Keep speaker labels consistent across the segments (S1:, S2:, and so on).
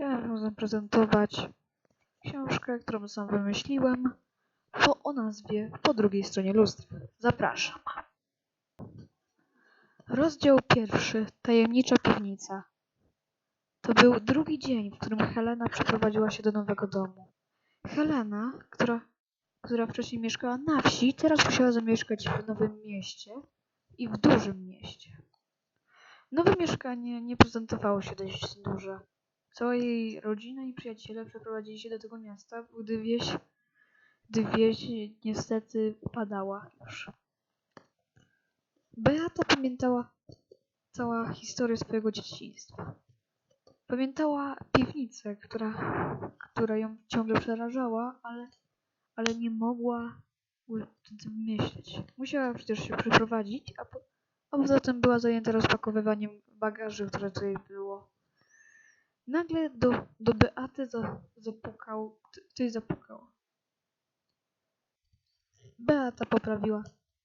S1: Chciałem zaprezentować książkę, którą sam wymyśliłem, po, o nazwie Po drugiej stronie lustra. Zapraszam. Rozdział pierwszy. Tajemnicza piwnica. To był drugi dzień, w którym Helena przeprowadziła się do nowego domu. Helena, która, która wcześniej mieszkała na wsi, teraz musiała zamieszkać w nowym mieście i w dużym mieście. Nowe mieszkanie nie prezentowało się dość duże. Cała jej rodzina i przyjaciele przeprowadzili się do tego miasta, gdy wieś, gdy wieś niestety upadała już. Beata pamiętała cała historię swojego dzieciństwa. Pamiętała piwnicę, która, która ją ciągle przerażała, ale, ale nie mogła o tym myśleć. Musiała przecież się przeprowadzić, a, po, a poza tym była zajęta rozpakowywaniem bagaży, które tutaj było. Nagle do, do Beaty za, zapukał, ktoś zapukał. Beata poprawiła,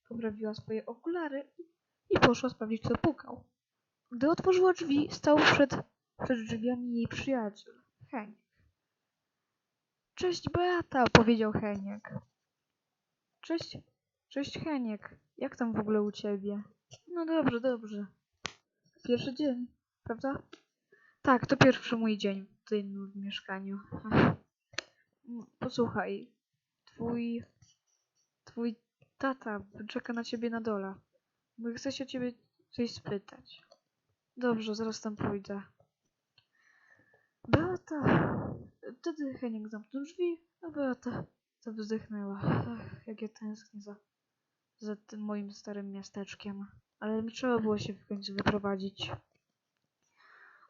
S1: poprawiła swoje okulary i poszła sprawdzić, kto pukał. Gdy otworzyła drzwi, stał przed, przed drzwiami jej przyjaciel, Heniek. Cześć Beata, powiedział Heniek. Cześć, cześć Heniek. Jak tam w ogóle u ciebie? No dobrze, dobrze. Pierwszy dzień, prawda? Tak, to pierwszy mój dzień tutaj w mieszkaniu. Mm, Posłuchaj, twój, twój tata czeka na ciebie na dole. Bo chce się o ciebie coś spytać. Dobrze, zaraz tam pójdę. Beata. Wtedy Heniek zamknął drzwi, a Beata to wzdychnęła. Ach, jak ja tęsknię za, za tym moim starym miasteczkiem. Ale trzeba było się w końcu wyprowadzić.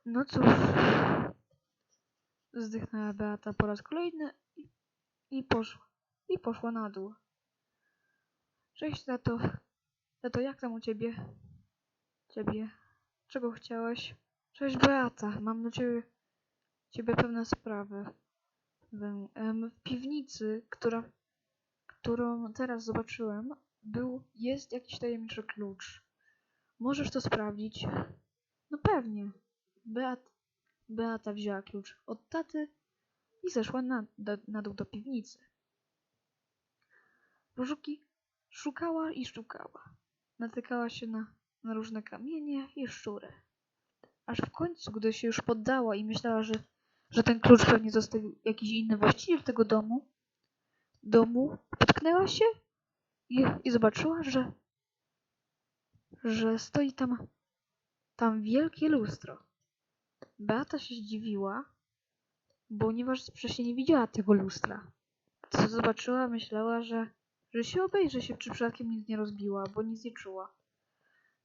S1: No cóż. Wzdychnęła Beata po raz kolejny i, i poszła. I poszła na dół. Cześć, tato. Jak tam u ciebie? Ciebie. Czego chciałeś? Cześć, Beata. Mam do ciebie, ciebie pewne sprawy. W piwnicy, która, którą teraz zobaczyłem, był, jest jakiś tajemniczy klucz. Możesz to sprawdzić? No pewnie. Beat, Beata wzięła klucz od taty i zeszła na, na dół do piwnicy. Poszuki szukała i szukała. Natykała się na, na różne kamienie i szczury. Aż w końcu, gdy się już poddała i myślała, że, że ten klucz pewnie zostawił jakiś inny właściciel tego domu, domu, potknęła się i, i zobaczyła, że, że stoi tam, tam wielkie lustro. Beata się zdziwiła, ponieważ wcześniej nie widziała tego lustra. Co zobaczyła, myślała, że, że się obejrzy się, czy przypadkiem nic nie rozbiła, bo nic nie czuła.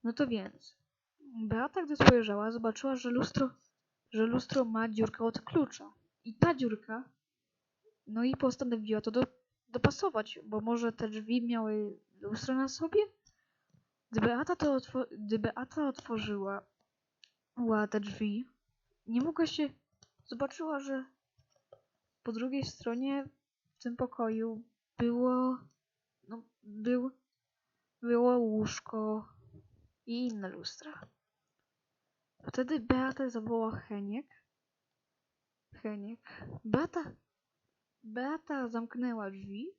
S1: No to więc, Beata, gdy spojrzała, zobaczyła, że lustro, że lustro ma dziurkę od klucza. I ta dziurka, no i postanowiła to do, dopasować, bo może te drzwi miały lustro na sobie? Gdy Beata, to gdy Beata otworzyła ła, te drzwi, nie mogła się. Zobaczyła, że po drugiej stronie w tym pokoju było. No, był, było łóżko i inne lustra. Wtedy Beata zawołała Heniek. Heniek. Beata. Beata zamknęła drzwi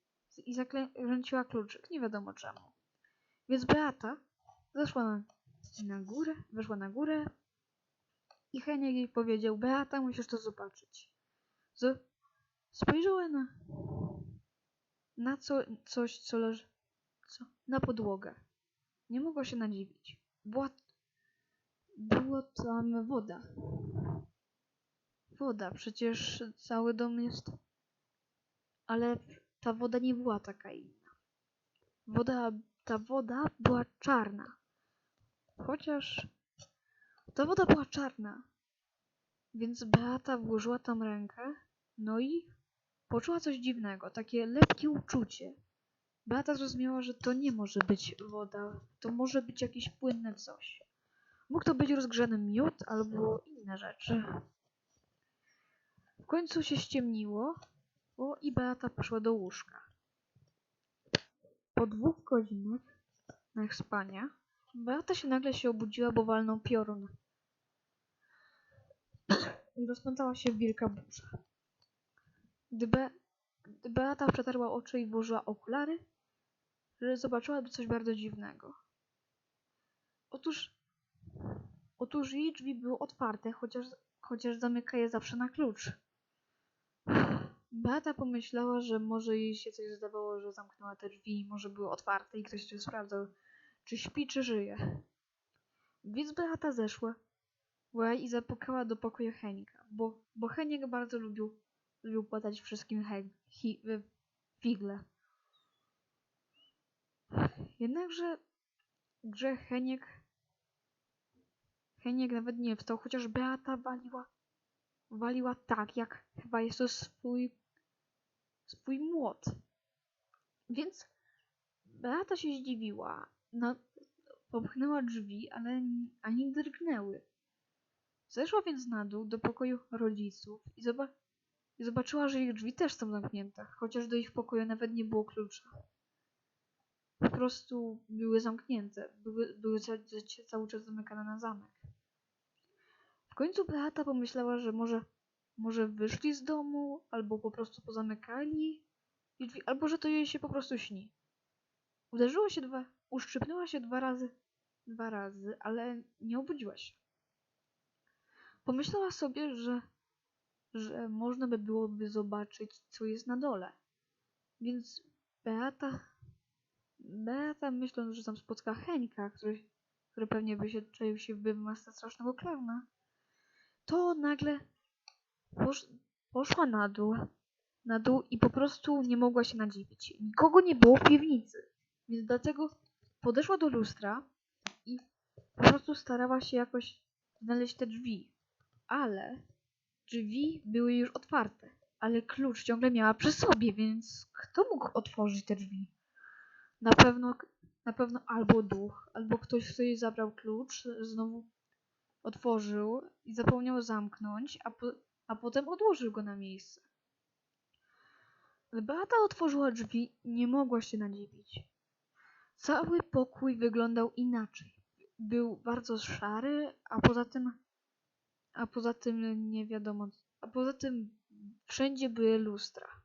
S1: i zakręciła kluczyk. Nie wiadomo czemu. Więc Beata zeszła na, na górę, weszła na górę i Heniek jej powiedział, Beata, musisz to zobaczyć. Z... Spojrzała na, na co, coś, co leży, co, na podłogę. Nie mogła się nadziwić. Była, było tam woda. Woda, przecież cały dom jest, ale ta woda nie była taka inna. Woda, ta woda była czarna. Chociaż ta woda była czarna, więc Beata włożyła tam rękę, no i poczuła coś dziwnego, takie lepkie uczucie. Beata zrozumiała, że to nie może być woda, to może być jakieś płynne coś. Mógł to być rozgrzany miód albo inne rzeczy. W końcu się ściemniło o, i Beata poszła do łóżka. Po dwóch godzinach na spania Beata się nagle się obudziła, bo walnął piorun. i rozpętała się wielka burza. Gdy, Be gdy Beata przetarła oczy i włożyła okulary, zobaczyłaby coś bardzo dziwnego. Otóż, otóż jej drzwi były otwarte, chociaż, chociaż zamyka je zawsze na klucz. Beata pomyślała, że może jej się coś zdawało, że zamknęła te drzwi, może były otwarte i ktoś tu sprawdzał, czy śpi, czy żyje. Więc Beata zeszła i zapukała do pokoju Henika, bo, bo Heniek bardzo lubił, lubił płatać wszystkim he, hi, figle. Jednakże że Heniek Heniek nawet nie wstał, chociaż Beata waliła waliła tak, jak chyba jest to swój swój młot. Więc Beata się zdziwiła, no, popchnęła drzwi, ale ani drgnęły. Zeszła więc na dół do pokoju rodziców i, zoba i zobaczyła, że ich drzwi też są zamknięte, chociaż do ich pokoju nawet nie było klucza. Po prostu były zamknięte, były, były ca cały czas zamykane na zamek. W końcu Beata pomyślała, że może, może wyszli z domu, albo po prostu pozamykali drzwi, albo że to jej się po prostu śni. Uderzyła się dwa, uszczypnęła się dwa razy, dwa razy, ale nie obudziła się. Pomyślała sobie, że, że można by byłoby zobaczyć, co jest na dole. Więc Beata, Beata myśląc, że tam spotka Henka, który, który pewnie by się czaił się w masce strasznego klauna, to nagle posz, poszła na dół, na dół i po prostu nie mogła się nadziwić. Nikogo nie było w piwnicy, więc dlatego podeszła do lustra i po prostu starała się jakoś znaleźć te drzwi ale drzwi były już otwarte, ale klucz ciągle miała przy sobie, więc kto mógł otworzyć te drzwi? Na pewno, na pewno albo duch, albo ktoś, kto jej zabrał klucz, znowu otworzył i zapomniał zamknąć, a, po, a potem odłożył go na miejsce. Gdy Beata otworzyła drzwi, nie mogła się nadziwić. Cały pokój wyglądał inaczej. Był bardzo szary, a poza tym a poza tym nie wiadomo. A poza tym wszędzie były lustra.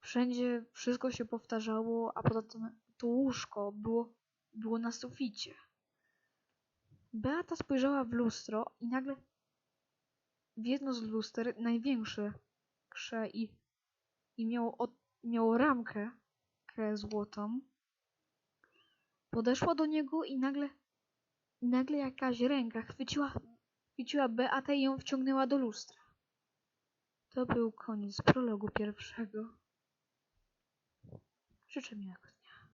S1: Wszędzie wszystko się powtarzało, a poza tym to łóżko było, było na suficie. Beata spojrzała w lustro i nagle w jedno z luster, największe i, i miało, od, miało ramkę złotą, podeszła do niego i nagle, nagle jakaś ręka chwyciła chwyciła Beatę i ją wciągnęła do lustra. To był koniec prologu pierwszego. Życzę miłego